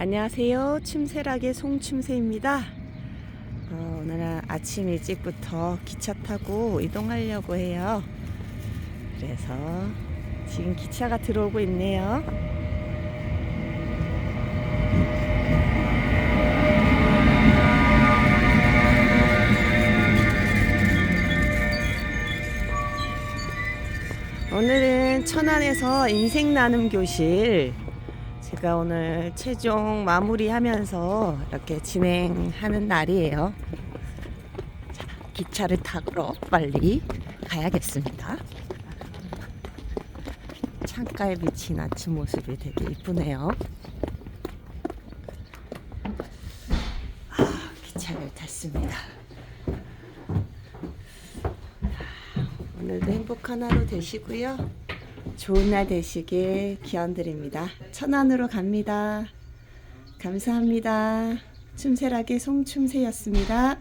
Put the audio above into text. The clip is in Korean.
안녕하세요. 춤새락의 송춤새입니다. 어, 오늘은 아침 일찍부터 기차 타고 이동하려고 해요. 그래서 지금 기차가 들어오고 있네요. 오늘은 천안에서 인생 나눔 교실 제가 오늘 최종 마무리하면서 이렇게 진행하는 날이에요. 자, 기차를 타러 빨리 가야겠습니다. 창가에 비친 아침 모습이 되게 이쁘네요. 아, 기차를 탔습니다. 오늘도 행복한 하루 되시고요. 좋은 날 되시길 기원드립니다. 천안으로 갑니다. 감사합니다. 춤새락의 송춤새였습니다.